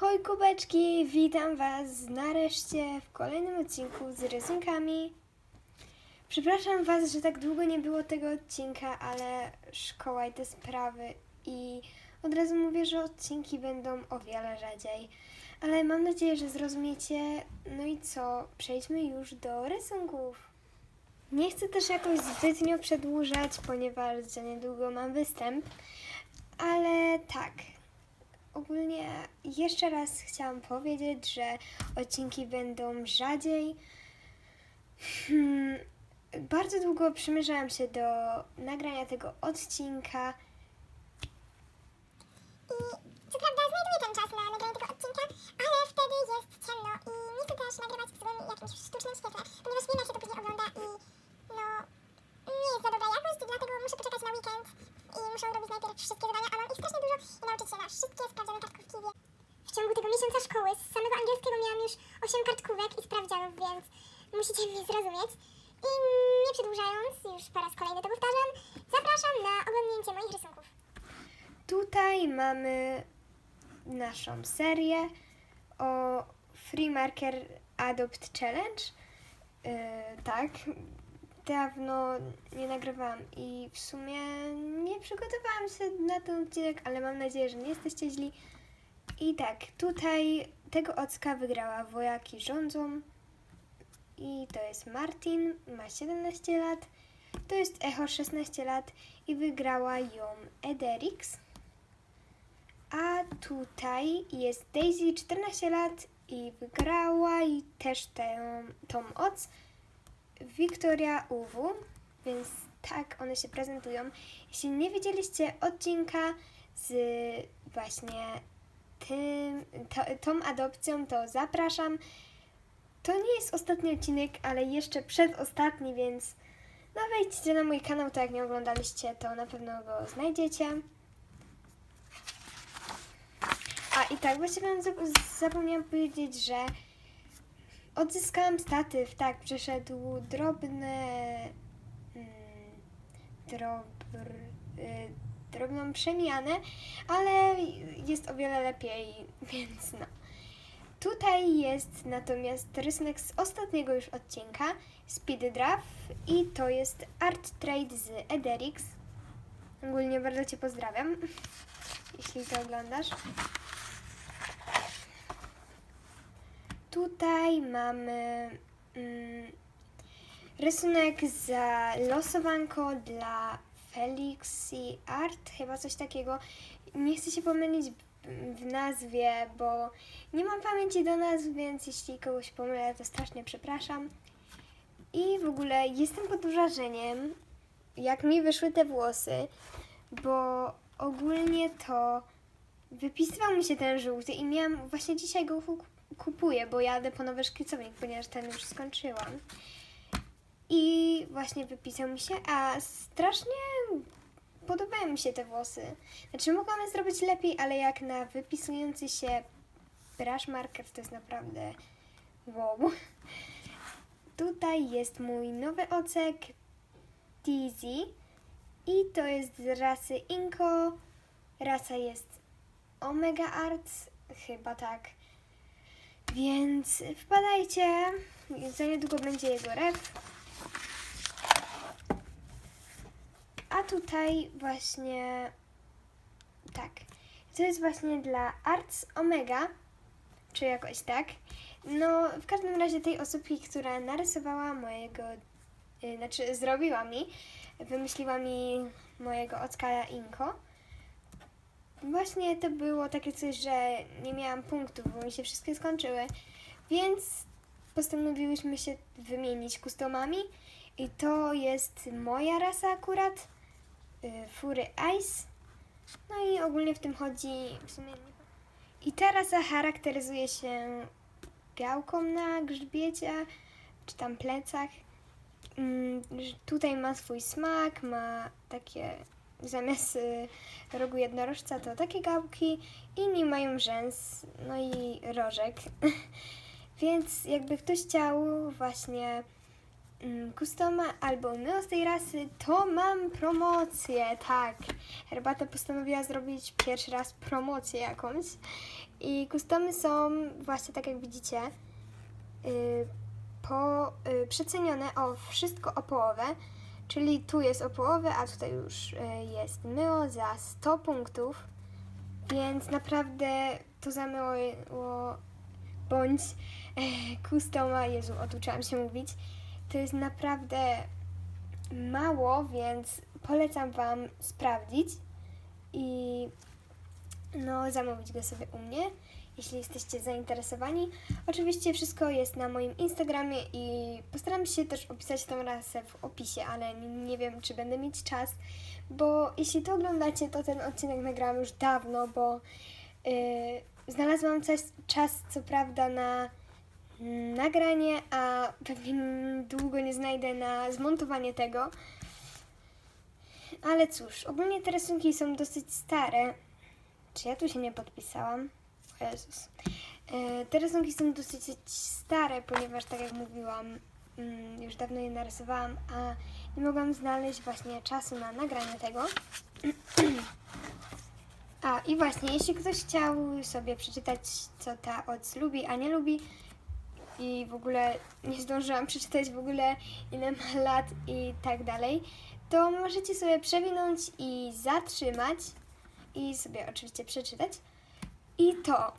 Hoj kubeczki, witam Was nareszcie w kolejnym odcinku z rysunkami. Przepraszam Was, że tak długo nie było tego odcinka, ale szkoła i te sprawy i od razu mówię, że odcinki będą o wiele rzadziej. Ale mam nadzieję, że zrozumiecie. No i co? Przejdźmy już do rysunków. Nie chcę też jakoś zbytnio przedłużać, ponieważ za niedługo mam występ. Ale tak, ogólnie jeszcze raz chciałam powiedzieć, że odcinki będą rzadziej. Hmm, bardzo długo przymierzałam się do nagrania tego odcinka. I co prawda znajduję ten czas na nagranie tego odcinka, ale wtedy jest ciemno i nie chcę też nagrywać w złym jakimś sztucznym świetle, ponieważ wiem jak się to później ogląda i no nie jest za dobra jakość, dlatego muszę poczekać na weekend i muszę robić najpierw wszystkie zadania, a mam ich strasznie dużo i nauczyć się na wszystkie sprawdziane kartkówki. wie- W ciągu tego miesiąca szkoły z samego angielskiego miałam już 8 kartkówek i sprawdzianów, więc zrozumieć. I nie przedłużając, już po raz kolejny to powtarzam, zapraszam na oglądnięcie moich rysunków. Tutaj mamy naszą serię o Free Marker Adopt Challenge. Yy, tak, dawno nie nagrywałam i w sumie nie przygotowałam się na ten odcinek, ale mam nadzieję, że nie jesteście źli. I tak, tutaj tego ocka wygrała Wojaki rządzą. I to jest Martin, ma 17 lat. To jest Echo 16 lat i wygrała ją Ederix. A tutaj jest Daisy 14 lat i wygrała i też tę, tą oc Wiktoria UW, więc tak one się prezentują. Jeśli nie widzieliście odcinka z właśnie tym, to, tą adopcją, to zapraszam. To nie jest ostatni odcinek, ale jeszcze przedostatni, więc no wejdźcie na mój kanał, to jak nie oglądaliście, to na pewno go znajdziecie. A i tak, właśnie wam zap- zapomniałam powiedzieć, że odzyskałam statyw, tak, przeszedł drobne, mm, drobr, y, drobną przemianę, ale jest o wiele lepiej, więc no. Tutaj jest natomiast rysunek z ostatniego już odcinka, Speed Draft i to jest Art Trade z Ederix. Ogólnie bardzo Cię pozdrawiam, jeśli to oglądasz. Tutaj mamy mm, rysunek za losowanko dla Felixi Art, chyba coś takiego. Nie chcę się pomylić w- nazwie, bo nie mam pamięci do nazw, więc jeśli kogoś pomylę, to strasznie przepraszam. I w ogóle jestem pod wrażeniem, jak mi wyszły te włosy, bo ogólnie to wypisywał mi się ten żółty i miałam, właśnie dzisiaj go ku- kupuję, bo jadę po nowy szkicownik, ponieważ ten już skończyłam. I właśnie wypisał mi się, a strasznie podobają mi się te włosy. Znaczy mogłam zrobić lepiej, ale jak na wypisujący się brush marker to jest naprawdę wow. Tutaj jest mój nowy ocek Dizzy i to jest z rasy Inko. Rasa jest Omega Arts, chyba tak. Więc wpadajcie, za niedługo będzie jego ref. A tutaj właśnie tak. To jest właśnie dla Arts Omega, czy jakoś tak. No, w każdym razie tej osobki, która narysowała mojego, y, znaczy zrobiła mi, wymyśliła mi mojego Ockara Inko. Właśnie to było takie coś, że nie miałam punktów, bo mi się wszystkie skończyły, więc postanowiłyśmy się wymienić customami i to jest moja rasa akurat, Fury Ice. No i ogólnie w tym chodzi w sumie nie... I ta rasa charakteryzuje się gałką na grzbiecie, czy tam plecach. Mm, Tutaj ma swój smak, ma takie zamiast y, rogu jednorożca to takie gałki, inni mają rzęs, no i rożek. Więc jakby ktoś chciał właśnie customa albo myło z tej rasy, to mam promocję, tak. Herbata postanowiła zrobić pierwszy raz promocję jakąś. I customy są właśnie tak jak widzicie, y, po, y, przecenione o wszystko o połowę. Czyli tu jest o połowę, a tutaj już y, jest myło za 100 punktów. Więc naprawdę to zamyło bądź e, customa, Jezu, oduczyłam się mówić. To jest naprawdę mało, więc polecam Wam sprawdzić i no, zamówić go sobie u mnie, jeśli jesteście zainteresowani. Oczywiście wszystko jest na moim Instagramie i postaram się też opisać tą rasę w opisie, ale nie, wiem, czy będę mieć czas, bo jeśli to oglądacie, to ten odcinek nagrałam już dawno, bo yy, znalazłam czas, czas, co prawda, na nagranie, a pewnie długo nie znajdę na zmontowanie tego. Ale cóż, ogólnie te rysunki są dosyć stare. Czy ja tu się nie podpisałam? O Jezus. E, Te rysunki są dosyć stare, ponieważ tak jak mówiłam, mm, już dawno je narysowałam, a nie mogłam znaleźć właśnie czasu na nagranie tego. A i właśnie, jeśli ktoś chciał sobie przeczytać, co ta oc lubi, a nie lubi, i w ogóle nie zdążyłam przeczytać w ogóle ile ma lat i tak dalej, to możecie sobie przewinąć i zatrzymać i sobie oczywiście przeczytać. I to,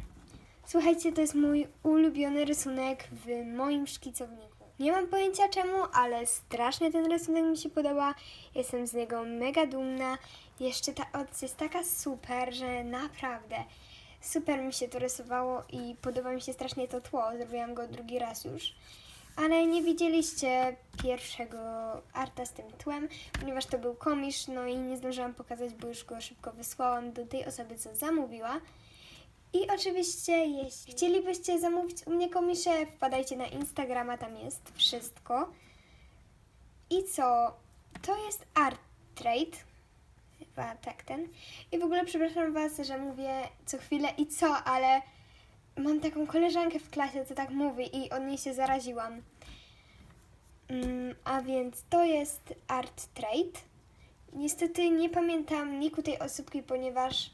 słuchajcie, to jest mój ulubiony rysunek w moim szkicowniku. Nie mam pojęcia czemu, ale strasznie ten rysunek mi się podoba. Jestem z niego mega dumna. Jeszcze ta oc jest taka super, że naprawdę super mi się to rysowało i podoba mi się strasznie to tło. Zrobiłam go drugi raz już. Ale nie widzieliście pierwszego arta z tym tłem, ponieważ to był komisz, no i nie zdążyłam pokazać, bo już go szybko wysłałam do tej osoby, co zamówiła. I oczywiście, jeśli chcielibyście zamówić u mnie komisze, wpadajcie na Instagrama, tam jest wszystko. I co? To jest Art Trade. Chyba tak ten. I w ogóle przepraszam Was, że mówię co chwilę i co, ale mam taką koleżankę w klasie, co tak mówi i od niej się zaraziłam. Mm, a więc to jest Art Trade. Niestety nie pamiętam niku tej osobki, ponieważ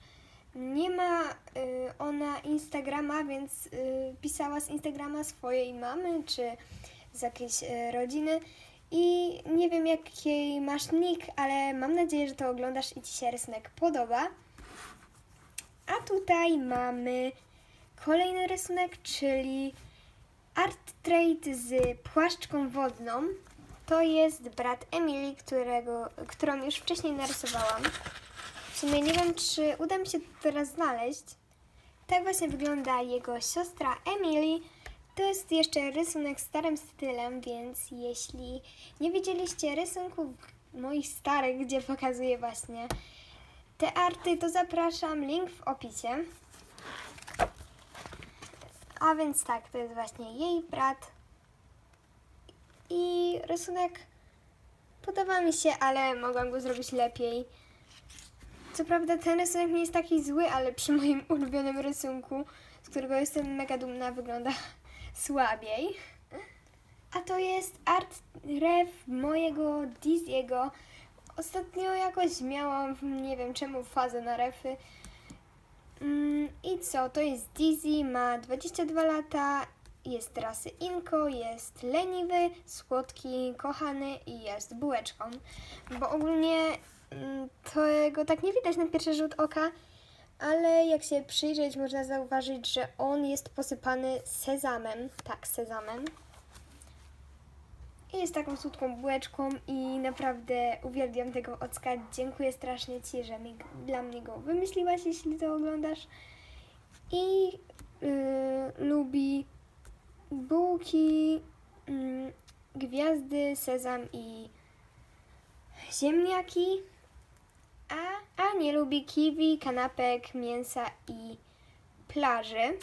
nie ma y, ona Instagrama, więc y, pisała z Instagrama swojej mamy czy z jakiejś y, rodziny. I nie wiem jaki masz nick, ale mam nadzieję, że to oglądasz i Ci się rysunek podoba. A tutaj mamy kolejny rysunek, czyli Art Trade z płaszczką wodną. To jest brat Emily, którego, którą już wcześniej narysowałam. W sumie nie wiem, czy uda mi się to teraz znaleźć. Tak właśnie wygląda jego siostra Emily. To jest jeszcze rysunek starym stylem, więc jeśli nie widzieliście rysunków moich starych, gdzie pokazuję właśnie te arty, to zapraszam, link w opisie. A więc tak, to jest właśnie jej brat. I rysunek podoba mi się, ale mogłam go zrobić lepiej. Co prawda ten rysunek nie jest taki zły, ale przy moim ulubionym rysunku, z którego jestem mega dumna, wygląda słabiej. A to jest art ref mojego Diziego. Ostatnio jakoś miałam, nie wiem czemu, fazę na refy. Mm, I co, to jest Dizzy, ma 22 lata, jest rasy Inko, jest leniwy, słodki, kochany i jest bułeczką. Bo ogólnie mm, tego tak nie widać na pierwszy rzut oka, ale jak się przyjrzeć, można zauważyć, że on jest posypany sezamem. Tak, sezamem. I jest taką słodką bułeczką i naprawdę uwielbiam tego ocka. Dziękuję strasznie Ci, że mi, dla mnie go wymyśliłaś, jeśli to oglądasz. I yy, lubi bułki, mm, gwiazdy, sezam i ziemniaki. A, a nie lubi kiwi, kanapek, mięsa i plaży.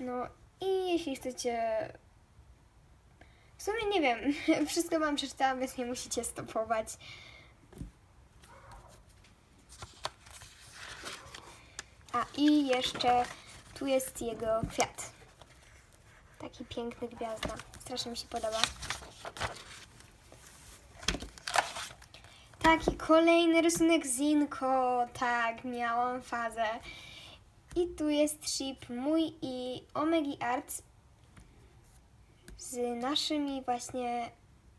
No i jeśli chcecie w sumie nie wiem, wszystko wam przeczytałam, więc nie musicie stopować. A i jeszcze tu jest jego kwiat. Tak Taki piękny gwiazda. Strasznie mi się podoba. Taki kolejny rysunek Zinko. Tak, miałam fazę. I tu jest ship mój i Omegi Arts z naszymi właśnie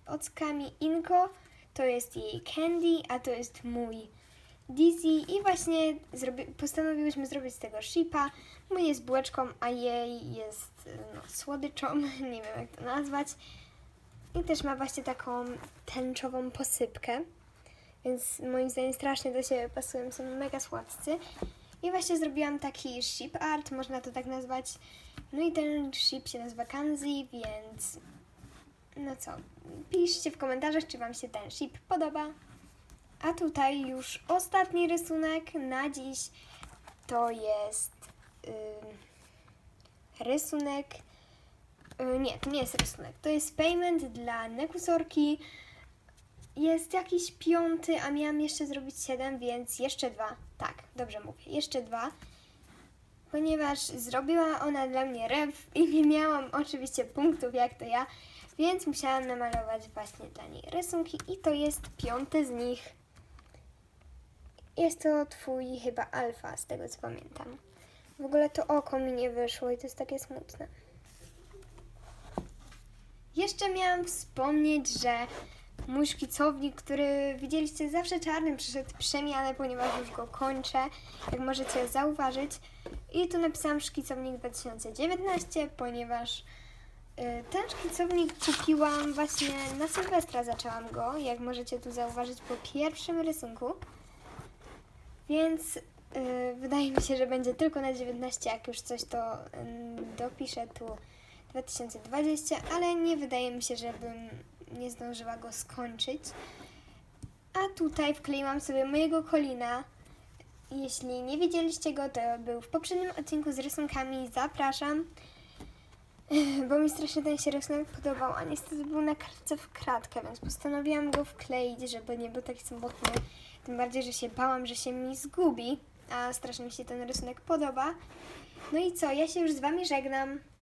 ockami Inko. To jest jej Candy, a to jest mój Dizzy i właśnie zrobi- postanowiłyśmy zrobić z tego shipa. Mój jest bułeczką, a jej jest no, słodyczą, nie wiem jak to nazwać. I też ma właśnie taką tęczową posypkę, więc moim zdaniem strasznie do siebie pasują, są mega słodcy. I właśnie zrobiłam taki ship art, można to tak nazwać. No i ten ship się nazywa Kanzi, więc no co, piszcie w komentarzach, czy Wam się ten ship podoba. A tutaj już ostatni rysunek na dziś to jest ym, rysunek. y, nie, to nie jest rysunek. To jest payment dla Nekusorki. Jest jakiś piąty, a miałam jeszcze zrobić siedem, więc jeszcze dwa. Tak, dobrze mówię, jeszcze dwa. Ponieważ zrobiła ona dla mnie ref i nie miałam oczywiście punktów jak to ja, więc musiałam namalować właśnie dla niej rysunki i to jest piąty z nich. Jest to twój chyba alfa, z tego co pamiętam. W ogóle to oko mi nie wyszło i to jest takie smutne. Jeszcze miałam wspomnieć, że mój szkicownik, który widzieliście zawsze czarnym, przyszedł przemianę, ponieważ już go kończę, jak możecie zauważyć. I tu napisałam szkicownik 2019, ponieważ y, ten szkicownik kupiłam właśnie na Sylwestra, zaczęłam go, jak możecie tu zauważyć po pierwszym rysunku. Więc y, wydaje mi się, że będzie tylko na 19, jak już coś to ym, dopiszę tu 2020, ale nie wydaje mi się, żebym nie zdążyła go skończyć. A tutaj wkleiłam sobie mojego kolina. Jeśli nie widzieliście go, to był w poprzednim odcinku z rysunkami. Zapraszam. Bo mi strasznie ten się rysunek podobał, a niestety był na kartce w kratkę, więc postanowiłam go wkleić, żeby nie był taki samotny. Tym bardziej, że się bałam, że się mi zgubi, a strasznie mi się ten rysunek podoba. No i co, ja się już z Wami żegnam.